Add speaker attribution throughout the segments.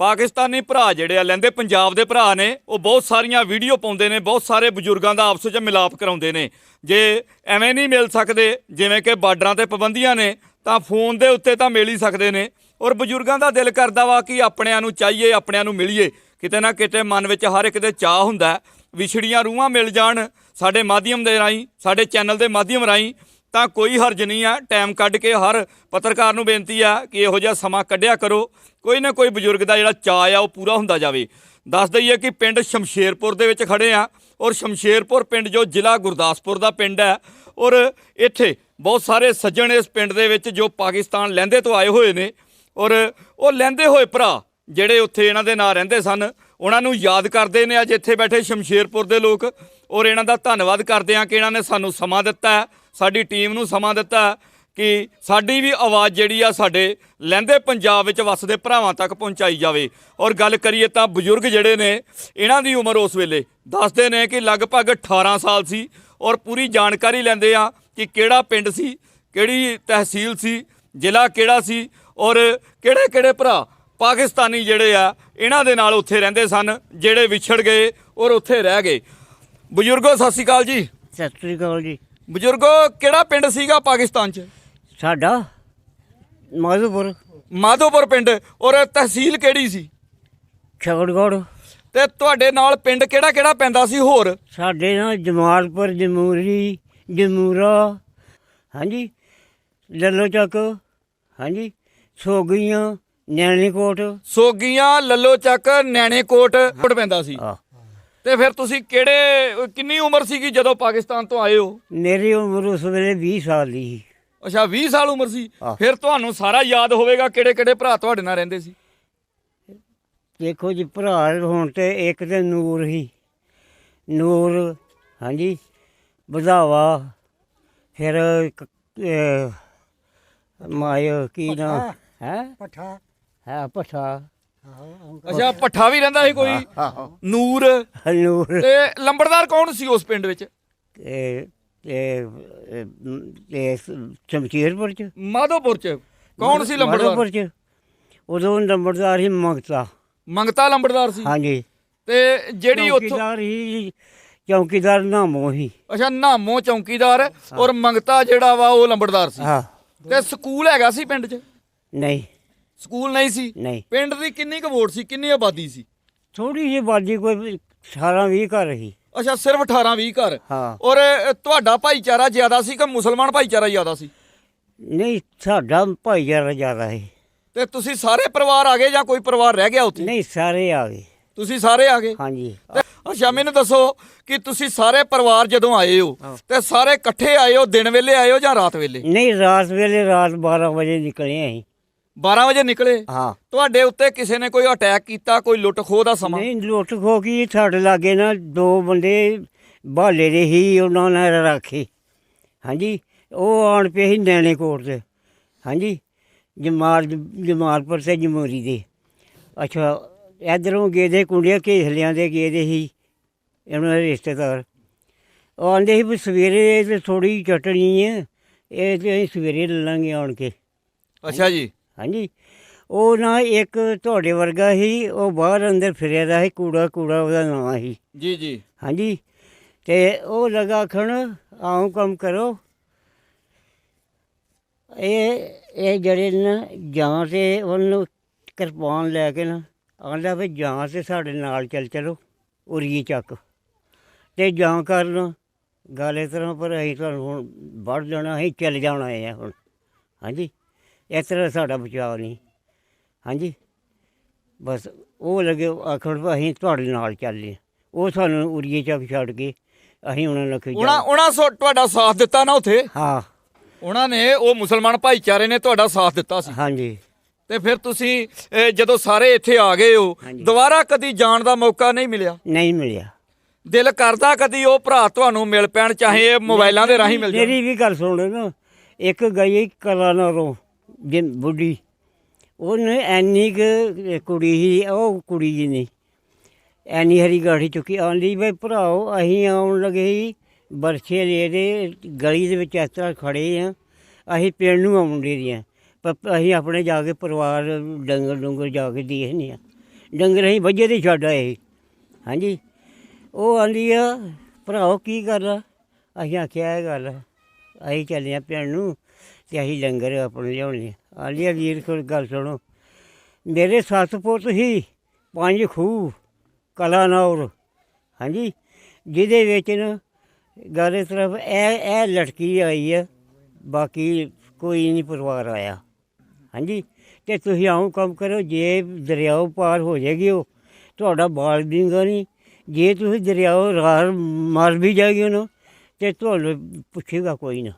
Speaker 1: ਪਾਕਿਸਤਾਨੀ ਭਰਾ ਜਿਹੜੇ ਆ, ਲੈਂਦੇ ਪੰਜਾਬ ਦੇ ਭਰਾ ਨੇ, ਉਹ ਬਹੁਤ ਸਾਰੀਆਂ ਵੀਡੀਓ ਪਾਉਂਦੇ ਨੇ, ਬਹੁਤ ਸਾਰੇ ਬਜ਼ੁਰਗਾਂ ਦਾ ਆਪਸ ਵਿੱਚ ਮਿਲਾਪ ਕਰਾਉਂਦੇ ਨੇ। ਜੇ ਐਵੇਂ ਨਹੀਂ ਮਿਲ ਸਕਦੇ, ਜਿਵੇਂ ਕਿ ਬਾਰਡਰਾਂ ਤੇ ਪਾਬੰਦੀਆਂ ਨੇ, ਤਾਂ ਫੋਨ ਦੇ ਉੱਤੇ ਤਾਂ ਮਿਲ ਹੀ ਸਕਦੇ ਨੇ। ਔਰ ਬਜ਼ੁਰਗਾਂ ਦਾ ਦਿਲ ਕਰਦਾ ਵਾ ਕਿ ਆਪਣਿਆਂ ਨੂੰ ਚਾਹੀਏ, ਆਪਣਿਆਂ ਨੂੰ ਮਿਲੀਏ। ਕਿਤੇ ਨਾ ਕਿਤੇ ਮਨ ਵਿੱਚ ਹਰ ਇੱਕ ਦੇ ਚਾਹ ਹੁੰਦਾ ਵਿਛੜੀਆਂ ਰੂਹਾਂ ਮਿਲ ਜਾਣ ਸਾਡੇ ਮਾਧਿਅਮ ਦੇ ਰਾਹੀਂ, ਸਾਡੇ ਚੈਨਲ ਦੇ ਮਾਧਿਅਮ ਰਾਹੀਂ। ਤਾਂ ਕੋਈ ਹਰਜ ਨਹੀਂ ਆ। ਟਾਈਮ ਕੱਢ ਕੇ ਹਰ ਪੱਤਰਕਾਰ ਨੂੰ ਬੇਨਤੀ ਆ ਕਿ ਇਹੋ ਜਿਹਾ ਸਮਾਂ ਕੱਢਿਆ ਕਰੋ। ਕੋਈ ਨਾ ਕੋਈ ਬਜ਼ੁਰਗ ਦਾ ਜਿਹੜਾ ਚਾਅ ਆ, ਉਹ ਪੂਰਾ ਹੁੰਦਾ ਜਾਵੇ। ਦੱਸ ਦਈਏ ਕਿ ਪਿੰਡ ਸ਼ਮਸ਼ੇਰਪੁਰ ਦੇ ਵਿੱਚ ਖੜੇ ਆ ਔਰ ਸ਼ਮਸ਼ੇਰਪੁਰ ਪਿੰਡ ਜੋ ਜ਼ਿਲ੍ਹਾ ਗੁਰਦਾਸਪੁਰ ਦਾ ਪਿੰਡ ਹੈ ਔਰ ਇੱਥੇ ਬਹੁਤ ਸਾਰੇ ਸੱਜਣ ਇਸ ਪਿੰਡ ਦੇ ਵਿੱਚ ਜੋ ਪਾਕਿਸਤਾਨ ਲਹਿੰਦੇ ਤੋਂ ਆਏ ਹੋਏ ਨੇ ਔਰ ਉਹ ਲਹਿੰਦੇ ਹੋਏ ਭਰਾ ਜਿਹੜੇ ਉੱਥੇ ਇਹਨਾਂ ਦੇ ਨਾਲ ਰਹਿੰਦੇ ਸਨ, ਉਹਨਾਂ ਨੂੰ ਯਾਦ ਕਰਦੇ ਨੇ। ਅੱਜ ਇੱਥੇ ਬੈਠੇ ਸ਼ਮਸ਼ੇਰਪੁਰ ਦੇ ਲੋਕ ਔਰ ਇਹਨਾਂ ਦਾ ਧੰਨਵਾਦ ਕਰਦੇ ਆ ਕਿ ਇਹਨਾਂ ਨੇ ਸਾਨੂੰ ਸਮਾਂ ਦਿੱਤਾ ਹੈ। ਸਾਡੀ ਟੀਮ ਨੂੰ ਸਮਾਂ ਦਿੱਤਾ ਕਿ ਸਾਡੀ ਵੀ ਆਵਾਜ਼ ਜਿਹੜੀ ਆ ਸਾਡੇ ਲਹਿੰਦੇ ਪੰਜਾਬ ਵਿੱਚ ਵਸਦੇ ਭਰਾਵਾਂ ਤੱਕ ਪਹੁੰਚਾਈ ਜਾਵੇ। ਔਰ ਗੱਲ ਕਰੀਏ ਤਾਂ ਬਜ਼ੁਰਗ ਜਿਹੜੇ ਨੇ, ਇਹਨਾਂ ਦੀ ਉਮਰ ਉਸ ਵੇਲੇ ਦੱਸਦੇ ਨੇ ਕਿ ਲਗਭਗ 18 ਸਾਲ ਸੀ ਔਰ ਪੂਰੀ ਜਾਣਕਾਰੀ ਲੈਂਦੇ ਆ ਕਿ ਕਿਹੜਾ ਪਿੰਡ ਸੀ, ਕਿਹੜੀ ਤਹਿਸੀਲ ਸੀ, ਜ਼ਿਲ੍ਹਾ ਕਿਹੜਾ ਸੀ ਔਰ ਕਿਹੜੇ ਕਿਹੜੇ ਭਰਾ ਪਾਕਿਸਤਾਨੀ ਜਿਹੜੇ ਆ, ਇਹਨਾਂ ਦੇ ਨਾਲ ਉੱਥੇ ਰਹਿੰਦੇ ਸਨ, ਜਿਹੜੇ ਵਿਛੜ ਗਏ ਔਰ ਉੱਥੇ ਰਹਿ ਗਏ। ਬਜ਼ੁਰਗੋ, ਸਤਿ ਸ਼੍ਰੀ ਅਕਾਲ ਜੀ।
Speaker 2: ਸਤਿ ਸ੍ਰੀ ਅਕਾਲ ਜੀ।
Speaker 1: ਬਜ਼ੁਰਗੋ ਕਿਹੜਾ ਪਿੰਡ ਸੀਗਾ ਪਾਕਿਸਤਾਨ 'ਚ?
Speaker 2: ਸਾਡਾ ਮਾਧੋਪੁਰ।
Speaker 1: ਮਾਧੋਪੁਰ ਪਿੰਡ। ਔਰ ਤਹਿਸੀਲ ਕਿਹੜੀ ਸੀ?
Speaker 2: ਛਗੜਗੜ
Speaker 1: ਤੇ ਤੁਹਾਡੇ ਨਾਲ ਪਿੰਡ ਕਿਹੜਾ ਕਿਹੜਾ ਪੈਂਦਾ ਸੀ? ਹੋਰ?
Speaker 2: ਸਾਡੇ ਨਾਲ ਜਮਾਲਪੁਰ ਜਮੂਰੀ ਜਮੂਰਾ ਹਾਂਜੀ ਲੱਲੋ ਚੱਕ ਹਾਂਜੀ ਸੋਗੀਆਂ ਨੈਣੀਕੋਟ
Speaker 1: ਸੋਗੀਆਂ ਲੱਲੋ ਚੱਕ ਨੈਣੇਕੋਟ ਕੋਟ ਪੈਂਦਾ ਸੀ।
Speaker 2: ਆ
Speaker 1: ਤੇ ਫਿਰ ਤੁਸੀਂ ਕਿਹੜੇ ਕਿੰਨੀ ਉਮਰ ਸੀਗੀ ਜਦੋਂ ਪਾਕਿਸਤਾਨ ਤੋਂ ਆਏ ਹੋ?
Speaker 2: ਮੇਰੀ ਉਮਰ ਉਸ ਵੇਲੇ 20 ਸਾਲ ਦੀ ਸੀ।
Speaker 1: ਅੱਛਾ 20 ਸਾਲ ਉਮਰ ਸੀ। ਫਿਰ ਤੁਹਾਨੂੰ ਸਾਰਾ ਯਾਦ ਹੋਵੇਗਾ ਕਿਹੜੇ ਕਿਹੜੇ ਭਰਾ ਤੁਹਾਡੇ ਨਾਲ ਰਹਿੰਦੇ ਸੀ।
Speaker 2: ਦੇਖੋ ਜੀ ਭਰਾ ਹੁਣ ਤੇ ਇੱਕ ਤੇ ਨੂਰ ਹੀ ਨੂਰ ਹਾਂਜੀ ਵਧਾਵਾ ਫਿਰ ਇੱਕ, ਅਹ, ਮਾਇਓ ਕੀ ਨਾ? ਹੈ?
Speaker 3: ਪੱਠਾ।
Speaker 2: ਹੈ ਪਠਾ।
Speaker 1: ਅੱਛਾ ਪੱਠਾ ਵੀ ਰਹਿੰਦਾ ਸੀ ਕੋਈ? ਨੂਰ?
Speaker 2: ਨੂਰ।
Speaker 1: ਤੇ ਲੰਬੜਦਾਰ ਕੌਣ ਸੀ ਉਸ ਪਿੰਡ ਵਿੱਚ?
Speaker 2: ਤੇ ਤੇ ਤੇ ਚਮਚੀਰਪੁਰ ਚ।
Speaker 1: ਮਾਧੋਪੁਰ ਚ। ਕੌਣ ਸੀ ਲੰਬੜਦਾਰ?
Speaker 2: ਮਾਧੋਪੁਰ ਚ। ਉਦੋਂ ਲੰਬੜਦਾਰ ਹੀ ਮੰਗਤਾ।
Speaker 1: ਮੰਗਤਾ ਲੰਬੜਦਾਰ ਸੀ?
Speaker 2: ਹਾਂਜੀ।
Speaker 1: ਤੇ ਜਿਹੜੀ ਉੱਥੋਂ
Speaker 2: ਚੌਕੀਦਾਰ ਹੀ ਚੌਕੀਦਾਰ ਨਾਮੋ ਹੀ
Speaker 1: ਅੱਛਾ ਨਾਮੋ ਚੌਂਕੀਦਾਰ ਔਰ ਮੰਗਤਾ ਜਿਹੜਾ ਵਾ ਉਹ ਲੰਬੜਦਾਰ ਸੀ।
Speaker 2: ਹਾਂ।
Speaker 1: ਤੇ ਸਕੂਲ ਹੈਗਾ ਸੀ ਪਿੰਡ 'ਚ?
Speaker 2: ਨਹੀਂ।
Speaker 1: ਸਕੂਲ ਨਹੀਂ ਸੀ?
Speaker 2: ਨਹੀਂ।
Speaker 1: ਪਿੰਡ ਦੀ ਕਿੰਨੀ ਕੁ ਵੋਟ ਸੀ? ਕਿੰਨੀ ਆਬਾਦੀ ਸੀ?
Speaker 2: ਥੋੜੀ ਜਿਹੀ ਬਾਜੀ ਕੋਈ 18 20 ਘਰ ਰਹੀ
Speaker 1: ਅੱਛਾ ਸਿਰਫ 18 20 ਘਰ?
Speaker 2: ਹਾਂ।
Speaker 1: ਔਰ ਅ, ਤੁਹਾਡਾ ਭਾਈਚਾਰਾ ਜ਼ਿਆਦਾ ਸੀ ਕਿ ਮੁਸਲਮਾਨ ਭਾਈਚਾਰਾ ਜ਼ਿਆਦਾ ਸੀ?
Speaker 2: ਨਹੀਂ ਸਾਡਾ ਭਾਈਚਾਰਾ ਜ਼ਿਆਦਾ ਹੈ
Speaker 1: ਤੇ ਤੁਸੀਂ ਸਾਰੇ ਪਰਿਵਾਰ ਆ ਗਏ ਜਾਂ ਕੋਈ ਪਰਿਵਾਰ ਰਹਿ ਗਿਆ ਉੱਥੇ?
Speaker 2: ਨਹੀਂ ਸਾਰੇ ਆ ਗਏ।
Speaker 1: ਤੁਸੀਂ ਸਾਰੇ ਆ ਗਏ?
Speaker 2: ਹਾਂਜੀ।
Speaker 1: ਤੇ ਅੱਛਾ ਮੈਨੂੰ ਦੱਸੋ ਕਿ ਤੁਸੀਂ ਸਾਰੇ ਪਰਿਵਾਰ ਜਦੋਂ ਆਏ ਹੋ ਤੇ ਸਾਰੇ ਇਕੱਠੇ ਆਏ ਹੋ ਦਿਨ ਵੇਲੇ ਆਏ ਹੋ ਜਾਂ ਰਾਤ ਵੇਲੇ?
Speaker 2: ਨਹੀਂ ਰਾਤ ਵੇਲੇ ਰਾਤ 12 ਵਜੇ ਨਿਕਲੇ ਅਸੀਂ।
Speaker 1: 12 ਵਜੇ ਨਿਕਲੇ।
Speaker 2: ਹਾਂ।
Speaker 1: ਤੁਹਾਡੇ ਉੱਤੇ ਕਿਸੇ ਨੇ ਕੋਈ ਅਟੈਕ ਕੀਤਾ ਕੋਈ ਲੁੱਟ ਖੋਹ ਦਾ ਸਮਾਂ?
Speaker 2: ਨਹੀਂ ਲੁੱਟ ਖੋ ਕੀ? ਸਾਡੇ ਲਾਗੇ ਨਾ ਦੋ ਬੰਦੇ ਬਾਲੇ ਦੇ ਹੀ ਉਹਨਾਂ ਨੇ ਰੱਖੇ। ਹਾਂਜੀ ਉਹ ਆਣ ਪਏ ਸੀ ਨੈਣੇ ਕੋਟ ਦੇ ਹਾਂਜੀ ਜਮਾਲ ਜਮਾਲਪੁਰ ਤੇ ਜਮੂਰੀ ਦੇ। ਅੱਛਾ ਇਧਰੋਂ ਗਏ ਦੇ ਕੁੰਡੀਆਂ ਘੇਸਲਿਆਂ ਦੇ ਗਏ ਦੇ ਸੀ ਇਹਨਾਂ ਦੇ ਰਿਸ਼ਤੇਦਾਰ। ਉਹ ਆਂਦੇ ਸੀ ਵੀ ਸਵੇਰੇ ਤੇ ਥੋੜੀ ਚਟਣੀ ਹੈ ਇਹ ਤੇ ਅਸੀਂ ਸਵੇਰੇ ਲੈ ਲਾਂਗੇ ਆਣ ਕੇ।
Speaker 1: ਅੱਛਾ ਜੀ।
Speaker 2: ਹਾਂਜੀ। ਉਹ ਨਾ ਇੱਕ ਤੁਹਾਡੇ ਵਰਗਾ ਸੀ ਉਹ ਬਾਹਰ ਅੰਦਰ ਫਿਰਿਆ ਦਾ ਸੀ ਕੂੜਾ ਕੂੜਾ ਉਹਦਾ ਨਾਂ ਸੀ।
Speaker 1: ਜੀ ਜੀ।
Speaker 2: ਹਾਂਜੀ। ਤੇ ਉਹ ਲਗਾ ਖਣ ਆਉਂ ਕੰਮ ਕਰੋ। ਇਹ ਇਹ ਜਿਹੜੇ ਨਾ ਜਾਂ ਤੇ ਉਹਨੂੰ ਕਿਰਪਾਨ ਲੈ ਕੇ ਨਾ ਆਂਦਾ ਵੀ ਜਾਂ ਤੇ ਸਾਡੇ ਨਾਲ ਚੱਲ ਚਲੋ ਉਰੀਏ ਚੱਕ। ਤੇ ਜਾਂ ਕਰਨ ਗੱਲ ਇਸ ਤਰ੍ਹਾਂ ਪਰ ਅਸੀਂ ਤੁਹਾਨੂੰ ਹੁਣ ਵੱਢ ਜਾਣਾ ਅਸੀਂ ਚੱਲ ਜਾਣਾ ਹੈ ਹੁਣ। ਹਾਂਜੀ। ਇਸ ਤਰ੍ਹਾਂ ਸਾਡਾ ਬਚਾਅ ਨਹੀਂ। ਹਾਂਜੀ? ਬਸ ਉਹ ਲੱਗੇ ਆਖਣ ਵੀ ਅਸੀਂ ਤੁਹਾਡੇ ਨਾਲ ਚੱਲੇ। ਉਹ ਸਾਨੂੰ ਉਰੀਏ ਚੱਕ ਛੱਡ ਕੇ ਅਸੀਂ ਉਹਨਾਂ ਨੂੰ ਖਿਜਾ
Speaker 1: ਉਹਨਾਂ ਉਹਨਾਂ ਸੋ ਤੁਹਾਡਾ ਸਾਥ ਦਿੱਤਾ ਨਾ ਉੱਥੇ?
Speaker 2: ਹਾਂ।
Speaker 1: ਉਹਨਾਂ ਨੇ ਉਹ ਮੁਸਲਮਾਨ ਭਾਈਚਾਰੇ ਨੇ ਤੁਹਾਡਾ ਸਾਥ ਦਿੱਤਾ ਸੀ।
Speaker 2: ਹਾਂਜੀ।
Speaker 1: ਤੇ ਫਿਰ ਤੁਸੀਂ ਜਦੋਂ ਸਾਰੇ ਇੱਥੇ ਆ ਗਏ ਹੋ। ਦੁਬਾਰਾ ਕਦੀ ਜਾਣ ਦਾ ਮੌਕਾ ਨਹੀਂ ਮਿਲਿਆ?
Speaker 2: ਨਹੀਂ ਮਿਲਿਆ।
Speaker 1: ਦਿਲ ਕਰਦਾ ਕਦੀ ਉਹ ਭਰਾ ਤੁਹਾਨੂੰ ਮਿਲ ਪੈਣ ਚਾਹੇ ਮੋਬਾਈਲਾਂ ਦੇ ਰਾਹੀਂ ਮਿਲ ਜਾਣ?
Speaker 2: ਮੇਰੀ ਵੀ ਗੱਲ ਸੁਣ ਨਾ। ਇੱਕ ਗਈ ਕਲਾਨਰੋਂ ਜਿੰ ਬੁੱਢੀ, ਉਹਨੇ ਐਨੀ ਕੁ ਕੁੜੀ ਸੀ, ਉਹ ਕੁੜੀ ਜੀ ਨਹੀਂ। ਐਨੀ ਹਰੀ ਗਾੜੀ ਚੁੱਕੀ, ਆਂਦੀ ਬਈ ਭਰਾਓ, ਅਸੀਂ ਆਉਣ ਲੱਗੇ ਸੀ ਬਰਛੇ ਲੈ ਦੇ ਗਲੀ ਦੇ ਵਿੱਚ, ਇਸ ਤਰ੍ਹਾਂ ਖੜੇ ਆ। ਅਸੀਂ ਪਿੰਡ ਨੂੰ ਆਉਣ ਦੇ ਦੀਆਂ ਪਰ ਅਸੀਂ ਆਪਣੇ ਜਾ ਕੇ ਪਰਿਵਾਰ, ਡੰਗਰ ਡੁੰਗਰ ਜਾ ਕੇ ਦੇਖਨੇ ਆ। ਡੰਗਰ ਅਸੀਂ ਵੱਜੇ ਤੇ ਛੱਡ ਆਏ ਸੀ। ਹਾਂਜੀ। ਉਹ ਆਂਦੀ ਆ, ਭਰਾਓ ਕੀ ਕਰਨਾ ਅਸੀਂ ਆਖਿਆ ਇਹ ਗੱਲ, ਅਸੀਂ ਚੱਲੇ ਆ ਪਿੰਡ ਨੂੰ। ਤੇ ਅਸੀਂ ਲੰਗਰ ਆਪਣੇ ਲਿਆਉਣੇ ਆਂਦੀ ਆ ਵੀਰ ਕੋਲ ਗੱਲ ਸੁਣੋ। ਮੇਰੇ ਸੱਸ ਪੁੱਤ ਹੀ ਪੰਜ ਖੂਹ ਕਲਾਨੌਰ ਹਾਂਜੀ? ਜਿਹਦੇ ਵਿੱਚ ਨਾ ਗੱਲ ਤਰਫ ਇਹ ਇਹ ਲਟਕੀ ਆਈ ਆ, ਬਾਕੀ ਕੋਈ ਨਹੀਂ ਪਰਿਵਾਰ ਆਇਆ, ਹਾਂਜੀ? ਤੇ ਤੁਸੀਂ ਆਉਂ ਕੰਮ ਕਰੋ, ਜੇ ਦਰਿਆਓ ਪਾਰ ਹੋ ਜਾਏਗੀ ਉਹ, ਤੁਹਾਡਾ ਬਾਲ ਬਿੰਗਾ ਨਹੀਂ। ਜੇ ਤੁਸੀਂ ਦਰਿਆਓ ਰਾਰ ਮਾਰ ਵੀ ਜਾਏਗੀ ਉਹਨੂੰ, ਤੇ ਤੁਹਾਨੂੰ ਪੁੱਛੇਗਾ ਕੋਈ ਨਾ।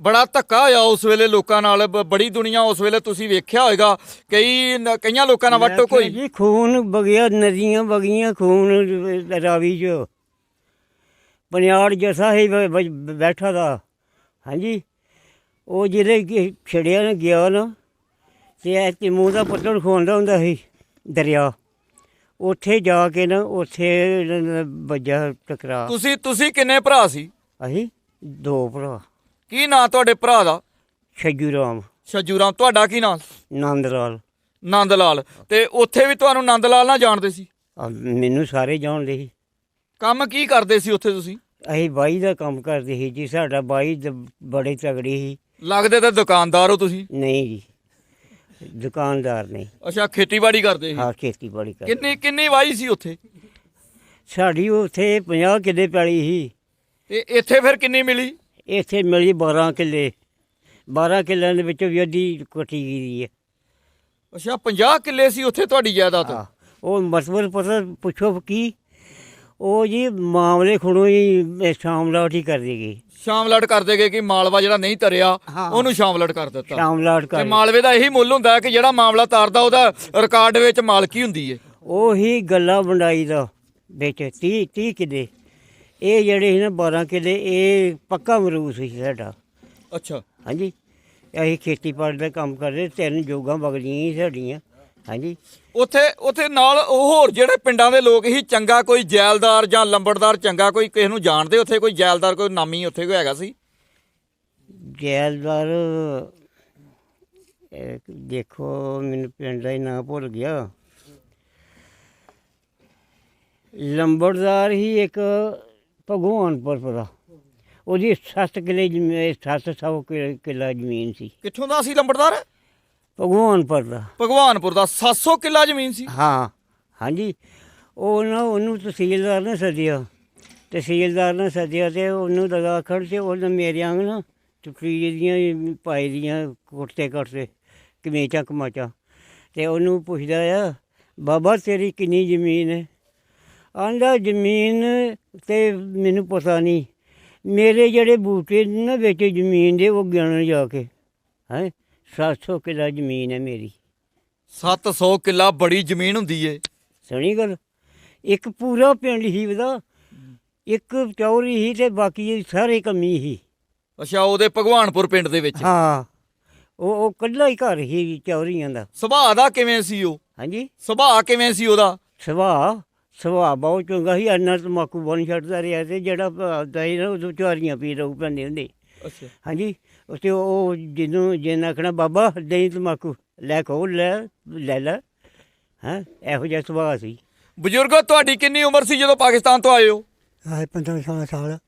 Speaker 1: ਬੜਾ ਧੱਕਾ ਹੋਇਆ ਉਸ ਵੇਲੇ ਲੋਕਾਂ ਨਾਲ ਬ- ਬੜੀ ਦੁਨੀਆ ਉਸ ਵੇਲੇ ਤੁਸੀਂ ਵੇਖਿਆ ਹੋਵੇਗਾ ਕਈ ਨ- ਕਈਆਂ ਲੋਕਾਂ ਨਾਲ ਵੱਟੋ ਕੋਈ।
Speaker 2: ਜੀ ਖੂਨ ਵਗਿਆ ਨਦੀਆਂ ਵਗੀਆਂ ਖੂਨ ਰਾਵੀ ਚ। ਪਨਿਆੜ ਜਸਾ ਹੀ ਬ- ਬ- ਬੈਠਾ ਦਾ। ਹਾਂਜੀ ਉਹ ਜਿਹੜੇ ਕਿ ਛੜਿਆ ਨੇ ਗਿਆ ਨਾ ਤੇ ਇਹ ਤਿਮੂ ਦਾ ਪੁੱਤਰ ਖੋਂਦਾ ਹੁੰਦਾ ਸੀ ਦਰਿਆ। ਉੱਥੇ ਜਾ ਕੇ ਨਾ ਉੱਥੇ ਵੱਜਾ ਟਕਰਾ
Speaker 1: ਤੁਸੀਂ ਤੁਸੀਂ ਕਿੰਨੇ ਭਰਾ ਸੀ?
Speaker 2: ਅਸੀਂ ਦੋ ਭਰਾ।
Speaker 1: ਕੀ ਨਾਂ ਤੁਹਾਡੇ ਭਰਾ ਦਾ?
Speaker 2: ਛੱਜੂ ਰਾਮ।
Speaker 1: ਛੱਜੂ ਰਾਮ ਤੁਹਾਡਾ ਕੀ ਨਾਂ?
Speaker 2: ਨੰਦ ਲਾਲ
Speaker 1: ਨੰਦ ਲਾਲ ਤੇ ਉੱਥੇ ਵੀ ਤੁਹਾਨੂੰ ਨੰਦ ਲਾਲ ਨਾਲ ਜਾਣਦੇ ਸੀ?
Speaker 2: ਮੈਨੂੰ ਸਾਰੇ ਜਾਣਦੇ ਸੀ।
Speaker 1: ਕੰਮ ਕੀ ਕਰਦੇ ਸੀ ਉੱਥੇ ਤੁਸੀਂ?
Speaker 2: ਅਸੀਂ ਬਾਈ ਦਾ ਕੰਮ ਕਰਦੇ ਸੀ ਜੀ ਸਾਡਾ ਬਾਈ ਦ- ਬੜੇ ਤਗੜੇ ਸੀ।
Speaker 1: ਲੱਗਦੇ ਤਾਂ ਦੁਕਾਨਦਾਰ ਹੋ ਤੁਸੀਂ?
Speaker 2: ਨਹੀਂ ਜੀ ਦੁਕਾਨਦਾਰ ਨਹੀਂ।
Speaker 1: ਅੱਛਾ ਖੇਤੀਬਾੜੀ ਕਰਦੇ ਸੀ?
Speaker 2: ਹਾਂ ਖੇਤੀਬਾੜੀ ਕਰ
Speaker 1: ਕਿੰਨੀ ਕਿੰਨੀ ਵਾਈ ਸੀ ਉੱਥੇ?
Speaker 2: ਸਾਡੀ ਉੱਥੇ 50 ਕਿੱਲੇ ਪੈਲੀ ਸੀ।
Speaker 1: ਤੇ ਇੱਥੇ ਫਿਰ ਕਿੰਨੀ ਮਿਲੀ?
Speaker 2: ਇੱਥੇ ਮਿਲੀ 12 ਕਿੱਲੇ। 12 ਕਿੱਲਿਆਂ ਦੇ ਵਿੱਚੋਂ ਵੀ ਅੱਧੀ ਕੱਟੀ ਗਈ ਹੈ।
Speaker 1: ਅੱਛਾ 50 ਕਿੱਲੇ ਸੀ ਉੱਥੇ ਤੁਹਾਡੀ ਜਾਇਦਾਦ?
Speaker 2: ਹਾਂ। ਉਹ ਮਸਵਰ ਪਤਾ ਪੁੱਛੋ ਕੀ? ਉਹ ਜੀ ਮਾਮਲੇ ਖੁਣੋ ਹੀ ਸ਼ਾਮਲਾਟ ਹੀ ਕਰ ਦੇਗੀ।
Speaker 1: ਸ਼ਾਮਲੜ ਕਰਦੇ ਗਏ ਕਿ ਮਾਲਵਾ ਜਿਹੜਾ ਨਹੀਂ ਤਰਿਆ
Speaker 2: ਹਾਂ।
Speaker 1: ਉਹਨੂੰ ਸ਼ਾਮਲੜ ਕਰ ਦਿੱਤਾ।
Speaker 2: ਸ਼ਾਮਲਾਟ
Speaker 1: ਤੇ
Speaker 2: ਕਰ।
Speaker 1: ਮਾਲਵੇ ਦਾ ਇਹੀ ਮੁੱਲ ਹੁੰਦਾ ਹੈ ਕਿ ਜਿਹੜਾ ਮਾਮਲਾ ਤਾਰਦਾ ਉਹਦਾ ਰਿਕਾਰਡ ਵਿੱਚ ਮਾਲਕੀ ਹੁੰਦੀ ਹੈ
Speaker 2: ਉਹੀ ਗੱਲਾਂ ਵੰਡਾਈ ਦਾ ਵਿੱਚ 30 30 ਕਿੱਲੇ। ਇਹ ਜਿਹੜੇ ਸੀ ਨਾ 12 ਕਿੱਲੇ ਇਹ ਪੱਕਾ ਮਰੂਸ ਸੀ ਸਾਡਾ।
Speaker 1: ਅੱਛਾ।
Speaker 2: ਹਾਂਜੀ। ਅਸੀਂ ਖੇਤੀਬਾੜੀ ਦਾ ਕੰਮ ਕਰਦੇ ਤਿੰਨ ਜੋਗਾਂ ਬਗਲੀਆਂ ਸੀ ਸਾਡੀਆਂ। ਹਾਂਜੀ।
Speaker 1: ਉੱਥੇ ਉੱਥੇ ਨਾਲ ਉਹ ਹੋਰ ਜਿਹੜੇ ਪਿੰਡਾਂ ਦੇ ਲੋਕ ਹੀ ਚੰਗਾ ਕੋਈ ਜੈਲਦਾਰ ਜਾਂ ਲੰਬੜਦਾਰ ਚੰਗਾ ਕੋਈ ਕਿਸੇ ਨੂੰ ਜਾਣਦੇ ਉੱਥੇ ਕੋਈ ਜੈਲਦਾਰ ਕੋਈ ਨਾਮੀ ਉੱਥੇ ਕੋਈ ਹੈਗਾ ਸੀ?
Speaker 2: ਜੈਲਦਾਰ ਇਹ ਦੇਖੋ ਮੈਨੂੰ ਪਿੰਡ ਦਾ ਹੀ ਨਾਂ ਭੁੱਲ ਗਿਆ। ਲੰਬੜਦਾਰ ਹੀ ਇੱਕ ਭਗਵਾਨਪੁਰ ਪਤਾ ਉਹਦੀ 7 ਕਿੱਲੇ ਜ਼ਮੀਨ 700 ਕਿੱਲਾ ਜ਼ਮੀਨ ਸੀ।
Speaker 1: ਕਿੱਥੋਂ ਦਾ ਸੀ ਲੰਬੜਦਾਰ?
Speaker 2: ਭਗਵਾਨਪੁਰ ਦਾ।
Speaker 1: ਭਗਵਾਨਪੁਰ ਦਾ 700 ਕਿੱਲਾ ਜ਼ਮੀਨ ਸੀ।
Speaker 2: ਹਾਂ ਹਾਂਜੀ। ਉਹ ਨਾ ਉਹਨੂੰ ਤਹਿਸੀਲਦਾਰ ਨੇ ਸੱਦਿਆ। ਤਹਿਸੀਲਦਾਰ ਨੇ ਸੱਦਿਆ ਤੇ ਉਹਨੂੰ ਲਗਾ ਖੜ ਤੇ ਉਹਨੇ ਮੇਰੇ ਆਂਗ ਨਾ ਟੁੱਟੀ ਦੀਆਂ ਪਾਈ ਦੀਆਂ ਕੁੱਟਤੇ ਕੁੱਟਤੇ ਕਮੇਚਾ ਕਮਾਚਾ। ਤੇ ਉਹਨੂੰ ਪੁੱਛਦਾ ਆ ਬਾਬਾ ਤੇਰੀ ਕਿੰਨੀ ਜ਼ਮੀਨ ਹੈ? ਆਂਦਾ ਜ਼ਮੀਨ ਤੇ ਮੈਨੂੰ ਪਤਾ ਨਹੀਂ। ਮੇਰੇ ਜਿਹੜੇ ਬੂਟੇ ਨੇ ਵਿੱਚ ਜ਼ਮੀਨ ਦੇ ਉਹ ਗਿਣਨ ਜਾ ਕੇ। ਹੈ? 700 ਕਿੱਲਾ ਜ਼ਮੀਨ ਹੈ ਮੇਰੀ।
Speaker 1: 700 ਕਿੱਲਾ ਬੜੀ ਜ਼ਮੀਨ ਹੁੰਦੀ ਏ।
Speaker 2: ਸੁਣੀ ਗੱਲ? ਇੱਕ ਪੂਰਾ ਪਿੰਡ ਹੀ ਉਹਦਾ। ਇੱਕ ਚੌਰੀ ਹੀ ਤੇ ਬਾਕੀ ਸਾਰੇ ਕੰਮੀ ਹੀ।
Speaker 1: ਅੱਛਾ ਉਹਦੇ ਭਗਵਾਨਪੁਰ ਪਿੰਡ ਦੇ ਵਿੱਚ।
Speaker 2: ਹਾਂ। ਉਹ ਉਹ ਕੱਲਾ ਹੀ ਘਰ ਹੀ ਚੌਰੀਆਂ ਦਾ।
Speaker 1: ਸੁਭਾਅ ਦਾ ਕਿਵੇਂ ਸੀ ਉਹ?
Speaker 2: ਹਾਂਜੀ?
Speaker 1: ਸੁਭਾਅ ਕਿਵੇਂ ਸੀ ਉਹਦਾ?
Speaker 2: ਸੁਭਾਅ? ਸੁਭਾਅ ਬਹੁਤ ਚੰਗਾ ਸੀ ਅੰਨਾ ਤਮਾਕੂ ਬਣ ਛੱਡਦਾ ਰਿਹਾ ਤੇ ਜਿਹੜਾ ਭਾਦਾ ਸੀ ਨਾ ਉਹ ਚੌਰੀਆਂ ਪੀ ਰਹੂ ਪੈਂਦੇ ਹੁੰਦੇ।
Speaker 1: ਅੱਛਾ।
Speaker 2: ਹਾਂਜੀ ਉਤੇ ਉਹ ਜਿਹਨੂੰ ਜਿਹਨਾਂ ਆਖਣਾ ਬਾਬਾ ਦਹੀਂ ਤਮਾਕੂ ਲੈ ਕੋ ਲੈ ਲੈ ਲੈ। ਹਾਂ ਇਹੋ ਜਿਹਾ ਸੁਭਾਅ ਸੀ।
Speaker 1: ਬਜ਼ੁਰਗੋ ਤੁਹਾਡੀ ਕਿੰਨੀ ਉਮਰ ਸੀ ਜਦੋਂ ਪਾਕਿਸਤਾਨ ਤੋਂ ਆਏ ਹੋ?
Speaker 3: ਆਏ 15 16 ਸਾਲ।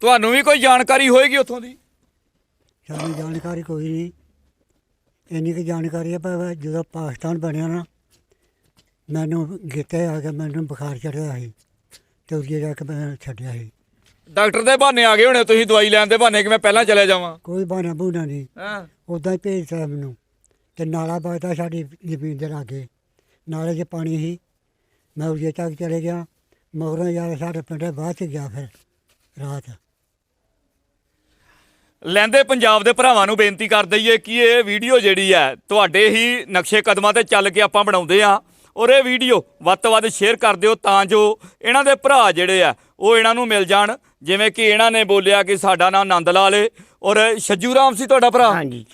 Speaker 1: ਤੁਹਾਨੂੰ ਵੀ ਕੋਈ ਜਾਣਕਾਰੀ ਹੋਏਗੀ ਉੱਥੋਂ ਦੀ?
Speaker 3: ਸਾਨੂੰ ਜਾਣਕਾਰੀ ਕੋਈ ਨਹੀਂ। ਇੰਨੀ ਕੁ ਜਾਣਕਾਰੀ ਹੈ ਪਰ ਜਦੋਂ ਪਾਕਿਸਤਾਨ ਬਣਿਆ ਨਾ ਮੈਨੂੰ ਗਿੱਤੇ ਆ ਕੇ ਮੈਨੂੰ ਬੁਖਾਰ ਚੜਿਆ ਸੀ ਤੇ ਉਹਦੇ ਜਾ ਕੇ ਮੈਂ ਛੱਡਿਆ ਸੀ।
Speaker 1: ਡਾਕਟਰ ਦੇ ਬਹਾਨੇ ਆ ਗਏ ਹੋਣੇ ਤੁਸੀਂ ਦਵਾਈ ਲੈਣ ਦੇ ਬਹਾਨੇ ਕਿ ਮੈਂ ਪਹਿਲਾਂ ਚਲੇ ਜਾਵਾਂ?
Speaker 3: ਕੋਈ ਬਹਾਨਾ ਬੂਨਾ ਨਹੀਂ।
Speaker 1: ਹਾਂ।
Speaker 3: ਉਦਾਂ ਹੀ ਭੇਜਤਾ ਮੈਨੂੰ। ਤੇ ਨਾਲਾ ਵਗਦਾ ਸਾਡੀ ਜ਼ਮੀਨ ਦੇ ਲਾਗੇ। ਨਾਲੇ 'ਚ ਪਾਣੀ ਸੀ। ਮੈਂ ਉਹਦੇ ਤੱਕ ਚਲੇ ਗਿਆ। ਮਗਰੋਂ ਯਾਰ ਸਾਡੇ ਪਿੰਡ ਬਾਅਦ ਚ ਗਿਆ ਫਿਰ ਰਾਤ।
Speaker 1: ਲੈਂਦੇ ਪੰਜਾਬ ਦੇ ਭਰਾਵਾਂ ਨੂੰ ਬੇਨਤੀ ਕਰ ਦਈਏ ਕਿ ਇਹ ਵੀਡੀਓ ਜਿਹੜੀ ਹੈ ਤੁਹਾਡੇ ਹੀ ਨਕਸ਼ੇ ਕਦਮਾਂ ਤੇ ਚੱਲ ਕੇ ਆਪਾਂ ਬਣਾਉਂਦੇ ਆ ਔਰ ਇਹ ਵੀਡੀਓ ਵੱਧ ਤੋਂ ਵੱਧ ਸ਼ੇਅਰ ਕਰ ਦਿਓ ਤਾਂ ਜੋ ਇਹਨਾਂ ਦੇ ਭਰਾ ਜਿਹੜੇ ਆ ਉਹ ਇਹਨਾਂ ਨੂੰ ਮਿਲ ਜਾਣ। ਜਿਵੇਂ ਕਿ ਇਹਨਾਂ ਨੇ ਬੋਲਿਆ ਕਿ ਸਾਡਾ ਨਾਮ ਨੰਦ ਲਾਲ ਏ। ਔਰ ਛੱਜੂ ਰਾਮ ਸੀ ਤੁਹਾਡਾ ਭਰਾ?
Speaker 2: ਹਾਂਜੀ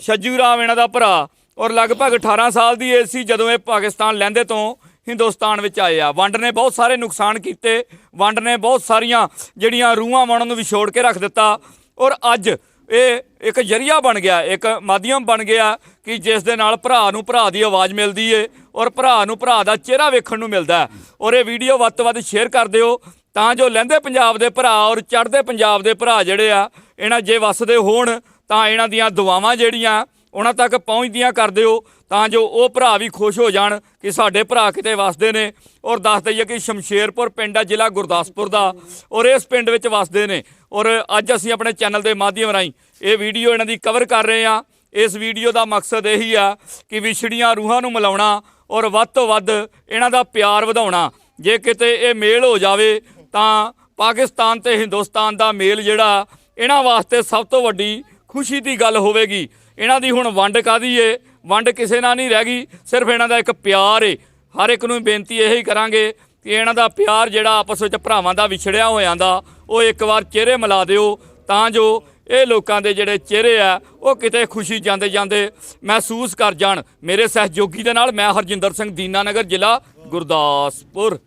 Speaker 2: ਛੇਜੂ ਰਾਮ।
Speaker 1: ਇਹਨਾਂ ਦਾ ਭਰਾ। ਔਰ ਲਗਭਗ 18 ਸਾਲ ਦੀ ਏਜ ਸੀ ਜਦੋਂ ਇਹ ਪਾਕਿਸਤਾਨ ਲਹਿੰਦੇ ਤੋਂ ਹਿੰਦੁਸਤਾਨ ਵਿੱਚ ਆਏ ਆ। ਵੰਡ ਨੇ ਬਹੁਤ ਸਾਰੇ ਨੁਕਸਾਨ ਕੀਤੇ। ਵੰਡ ਨੇ ਬਹੁਤ ਸਾਰੀਆਂ ਜਿਹੜੀਆਂ ਰੂਹਾਂ ਮਣਨ ਨੂੰ ਵਿਛੋੜ ਕੇ ਰੱਖ ਦਿੱਤਾ। ਔਰ ਅੱਜ ਇਹ ਇੱਕ ਜਰੀਆ ਬਣ ਗਿਆ, ਇੱਕ ਮਾਧਿਅਮ ਬਣ ਗਿਆ ਕਿ ਜਿਸ ਦੇ ਨਾਲ ਭਰਾ ਨੂੰ ਭਰਾ ਦੀ ਆਵਾਜ਼ ਮਿਲਦੀ ਏ ਔਰ ਭਰਾ ਨੂੰ ਭਰਾ ਦਾ ਚਿਹਰਾ ਵੇਖਣ ਨੂੰ ਮਿਲਦਾ ਔਰ ਇਹ ਵੀਡੀਓ ਵੱਧ ਤੋਂ ਵੱਧ ਸ਼ੇਅਰ ਕਰ ਦਿਓ ਤਾਂ ਜੋ ਲਹਿੰਦੇ ਪੰਜਾਬ ਦੇ ਭਰਾ ਔਰ ਚੜ੍ਹਦੇ ਪੰਜਾਬ ਦੇ ਭਰਾ ਜਿਹੜੇ ਆ, ਇਹਨਾਂ ਜੇ ਵਸਦੇ ਹੋਣ ਤਾਂ ਇਹਨਾਂ ਦੀਆਂ ਦੁਆਵਾਂ ਜਿਹੜੀਆਂ ਉਹਨਾਂ ਤੱਕ ਪਹੁੰਚਦੀਆਂ ਕਰ ਦਿਓ ਤਾਂ ਜੋ ਉਹ ਭਰਾ ਵੀ ਖੁਸ਼ ਹੋ ਜਾਣ ਕਿ ਸਾਡੇ ਭਰਾ ਕਿਤੇ ਵਸਦੇ ਨੇ। ਔਰ ਦੱਸ ਦਈਏ ਕਿ ਸ਼ਮਸ਼ੇਰਪੁਰ ਪਿੰਡ ਆ, ਜ਼ਿਲ੍ਹਾ ਗੁਰਦਾਸਪੁਰ ਦਾ ਔਰ ਇਸ ਪਿੰਡ ਵਿੱਚ ਵਸਦੇ ਨੇ। ਔਰ ਅੱਜ ਅਸੀਂ ਆਪਣੇ ਚੈਨਲ ਦੇ ਮਾਧਿਅਮ ਰਾਹੀਂ ਇਹ ਵੀਡੀਓ ਇਹਨਾਂ ਦੀ ਕਵਰ ਕਰ ਰਹੇ ਹਾਂ। ਇਸ ਵੀਡੀਓ ਦਾ ਮਕਸਦ ਇਹੀ ਆ ਕਿ ਵਿਛੜੀਆਂ ਰੂਹਾਂ ਨੂੰ ਮਿਲਾਉਣਾ ਔਰ ਵੱਧ ਤੋਂ ਵੱਧ ਇਹਨਾਂ ਦਾ ਪਿਆਰ ਵਧਾਉਣਾ। ਜੇ ਕਿਤੇ ਇਹ ਮੇਲ ਹੋ ਜਾਵੇ ਤਾਂ ਪਾਕਿਸਤਾਨ ਤੇ ਹਿੰਦੁਸਤਾਨ ਦਾ ਮੇਲ ਜਿਹੜਾ ਇਹਨਾਂ ਵਾਸਤੇ ਸਭ ਤੋਂ ਵੱਡੀ ਖੁਸ਼ੀ ਦੀ ਗੱਲ ਹੋਵੇਗੀ। ਇਹਨਾਂ ਦੀ ਹੁਣ ਵੰਡ ਕਾਦੀ ਏ? ਵੰਡ ਕਿਸੇ ਨਾਲ ਨਹੀਂ ਰਹਿ ਗਈ। ਸਿਰਫ ਇਹਨਾਂ ਦਾ ਇੱਕ ਪਿਆਰ ਏ। ਹਰ ਇੱਕ ਨੂੰ ਬੇਨਤੀ ਇਹੀ ਕਰਾਂਗੇ ਕਿ ਇਹਨਾਂ ਦਾ ਪਿਆਰ ਜਿਹੜਾ ਆਪਸ ਵਿੱਚ ਭਰਾਵਾਂ ਦਾ ਵਿਛੜਿਆ ਹੋਇਆਂ ਦਾ, ਉਹ ਇੱਕ ਵਾਰ ਚਿਹਰੇ ਮਿਲਾ ਦਿਓ, ਤਾਂ ਜੋ ਇਹ ਲੋਕਾਂ ਦੇ ਜਿਹੜੇ ਚਿਹਰੇ ਆ, ਉਹ ਕਿਤੇ ਖੁਸ਼ੀ ਜਾਂਦੇ ਜਾਂਦੇ ਮਹਿਸੂਸ ਕਰ ਜਾਣ। ਮੇਰੇ ਸਹਿਯੋਗੀ ਦੇ ਨਾਲ ਮੈਂ ਹਰਜਿੰਦਰ ਸਿੰਘ ਦੀਨਾਨਗਰ ਜ਼ਿਲ੍ਹਾ ਗੁਰਦਾਸਪੁਰ।